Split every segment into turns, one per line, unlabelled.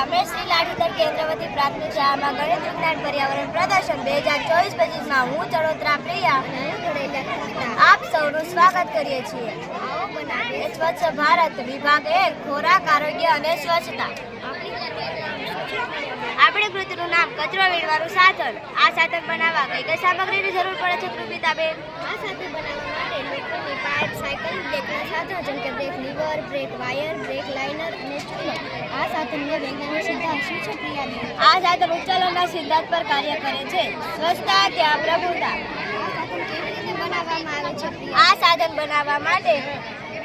અમે શ્રી લાઠીધર કેન્દ્રવતી પ્રાથમિક શાળામાં ગણિત વિજ્ઞાન પર્યાવરણ પ્રદર્શન બે હજાર ચોવીસ પચીસમાં હું ચડોતરા પ્રિયા આપ સૌનું સ્વાગત કરીએ છીએ. સ્વચ્છ ભારત વિભાગ એક ખોરાક આરોગ્ય અને સ્વચ્છતા. આપણી કૃતિનું નામ કચરો વીણવાનું સાધન. આ સાધન બનાવવા કઈ કઈ સામગ્રીની જરૂર પડે છે કૃપિતાબેન? આ સાધન બનાવવા માટે લોખંડની પાઇપ સાયકલ બ્રેકના સાધનો જેમ કે brake lever brake wire brake liner અને ચૂલો આ સાધનને વૈજ્ઞાનિક સિદ્ધાંત પર કાર્ય કરે છે. સ્વચ્છતા ત્યાં પ્રભુતા. બનાવવામાં આવે છે આ સાધન બનાવવા માટે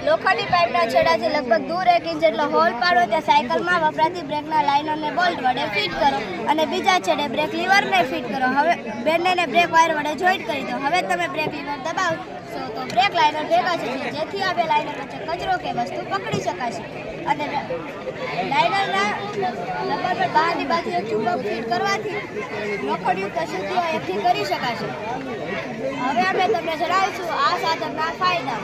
લોખંડની પાઇપના છેડાથી લગભગ દૂર એક ઇંચ જેટલો હોલ પાડો, ત્યાં સાયકલમાં વપરાતી બ્રેકના લાઇનોને બોલ્ટ વડે ફિટ કરો અને બીજા છેડે બ્રેક લીવરને ફિટ કરો. હવે બંનેને બ્રેક વાયર વડે જોઈન્ટ કરી દો. હવે તમે બ્રેક લીવર દબાવશો તો બ્રેક લાઇનર ભેગા છે જેથી આ બે લાઇનર વચ્ચે કચરો કે વસ્તુ પકડી શકાશે. અને લાઇનરના નંબર પર બહારની બાજુએ ચુંબક ફિટ કરવાથી લોખંડયુક્ત અશુદ્ધિઓ એકઠી કરી શકાશે. અમે તમને જણાવીશું આ સાધનના ફાયદા.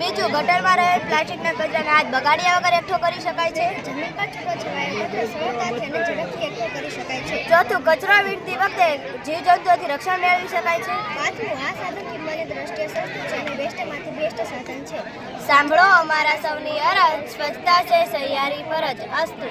બીજું ગટરમાં રહેલ પ્લાસ્ટિકના કચરાને હાથ બગાડ્યા વગર એકઠો કરી શકાય છે. જમીન પર છૂટો છવાયેલો કચરો સરળતાથી અને ઝડપથી એકઠો કરી શકાય છે. ચોથું કચરો વીણતી વખતે જીવજંતુઓથી રક્ષણ મેળવી શકાય છે. પાંચમું આ સાધન કિંમતની દ્રષ્ટિએ સસ્તું છે અને બેસ્ટમાંથી બેસ્ટ સાધન છે. સાંભળો અમારા સૌની અરજ સ્વચ્છતા છે સહિયારી ફરજ અસ્તુ.